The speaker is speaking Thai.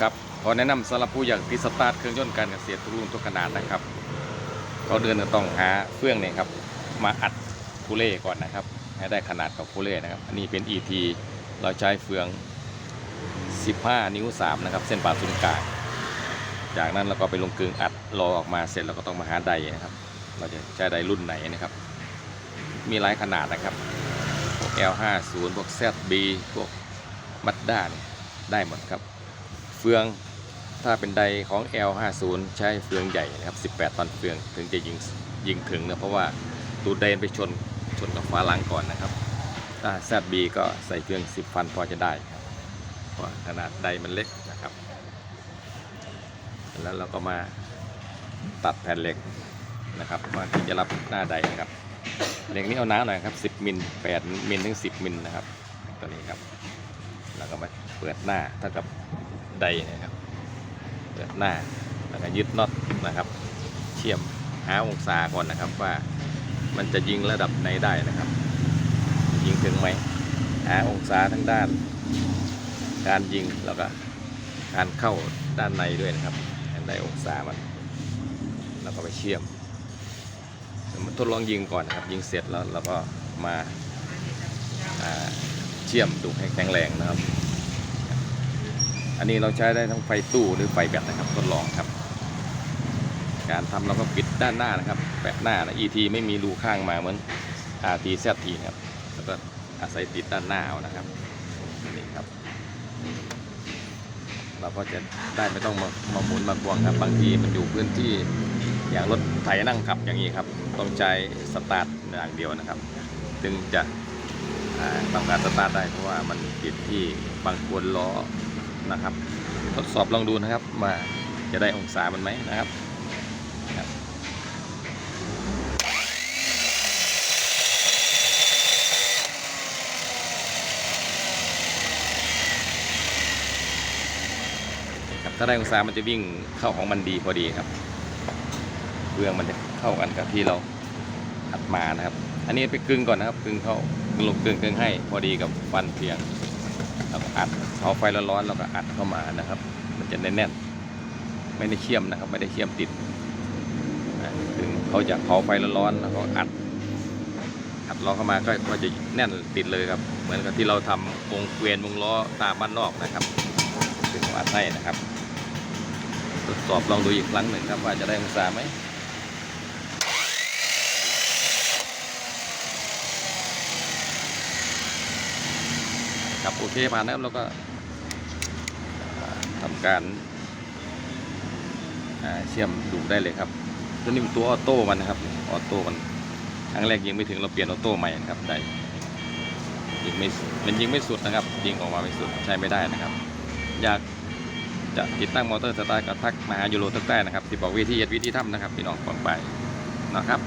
ครับขอแนะนำสำหรับผู้อยากติดสตาร์ทเครื่องยนต์การเกษตรทุกรุ่นทุกขนาดนะครับก็เดินก็ต้องหาเฟื่องเนี่ยครับมาอัดคูเล่ก่อนนะครับ ให้ได้ขนาดกับคูเล่นะครับ อันนี้เป็น ET เราใช้เฟือง 15 นิ้ว 3 นะครับ เส้นผ่าศูนย์กลางจากนั้นเราก็ไปลงกลึงอัดรอออกมาเสร็จเราก็ต้องมาหาไดนะครับ เราจะใช้ไดรุ่นไหนนะครับ มีหลายขนาดนะครับพวก L50 พวก ZB พวกมัดด้านได้หมดครับ เฟืองถ้าเป็นไดของ L50 ใช้เฟืองใหญ่นะครับ 18 ตันเฟืองถึงจะยิงยิงถึงนะเพราะว่าตูดไดนไปชนชนกับฝาหลังก่อนนะครับถ้า ZB ก็ใส่เฟือง 10 ฟันพอจะได้ครับเพราะขนาดไดมันเล็กนะครับ แล้วเราก็มาตัดแผ่นเหล็กนะครับมาที่จะรับหน้าไดนะครับเหล็กนี้เอาหนาหน่อยครับ 10 มิล 8 มิลถึง 10 มิลนะครับตัวนี้ครับ แล้วก็มาเปิดหน้าเท่ากับ ไดนะครับเปิดหน้าแล้วก็ยึดน็อตนะครับเชื่อมหาองศาก่อนนะครับว่ามันจะยิงระดับไหนได้นะครับ ยิงถึงไหมหาองศาทั้งด้าน การยิงแล้วก็การเข้าด้านในด้วยนะครับให้ได้องศามันแล้วก็ไปเชื่อมมาทดลองยิงก่อนนะครับ ยิงเสร็จแล้วเราก็มาาเชื่อมดูให้แข็งแรงนะครับ อันนี้เราใช้ได้ทั้งไฟตู้หรือไฟแบตนะครับทดลองครับ การทำเราก็ปิดด้านหน้านะครับแปะหน้านะ ET ไม่มีรูข้างมาเหมือน RT ZT นะครับแล้วก็อาศัยติดด้านหน้าเอานะครับนี่ครับ เราก็จะได้ไม่ต้องมามาหมุนมาควงครับ บางทีมันอยู่พื้นที่อย่างรถไถนั่งขับอย่างนี้ครับ ต้องใช้สตาร์ทอย่างเดียวนะครับจึงจะทำการสตาร์ทได้เพราะว่ามันติดที่บางควนล้อ นะครับ ทดสอบลองดูนะครับว่าจะได้องศามันไหมนะครับถ้าได้องศามันจะวิ่งเข้าของมันดีพอดีครับเฟืองมันจะเข้ากันกับที่เราอัดมานะครับ อันนี้ไปกึ่งก่อนนะครับกึ่งเข้ากึ่งลงกึ่งกึ่งให้พอดีกับฟันเพียง แล้วก็อัดเอาไฟร้อนๆแล้วก็อัดเข้ามานะครับ มันจะแน่นๆไม่ได้เชื่อมนะครับ ไม่ได้เชื่อมติดถึงเขาจะเผาไฟร้อนๆแล้วก็อัดอัดล้อเข้ามาก็ก็จะแน่นติดเลยครับ เหมือนกับที่เราทำวงเกวียนวงล้อตามบ้านนอกนะครับถึงอัดให้นะครับ ทดสอบลองดูอีกครั้งหนึ่งครับว่าจะได้องศาไหม ครับโอเคผ่านะครับเราก็อ่าทำการเชื่อมดูได้เลยครับตัวนี้เป็นตัวออโต้มันนะครับออโต้มันครั้งแรกยิงไม่ถึงเราเปลี่ยนออโต้ใหม่นะครับได้ยิงไม่มันยิงไม่สุดนะครับยิงออกมาไม่สุดใช้ไม่ได้นะครับ อยากจะติดตั้งมอเตอร์สตาร์ทก็ทักมาหายูโรทักได้นะครับที่บอกวิธีเฮ็ดวิธีทำนะครับพี่น้องฟังไปนะครับ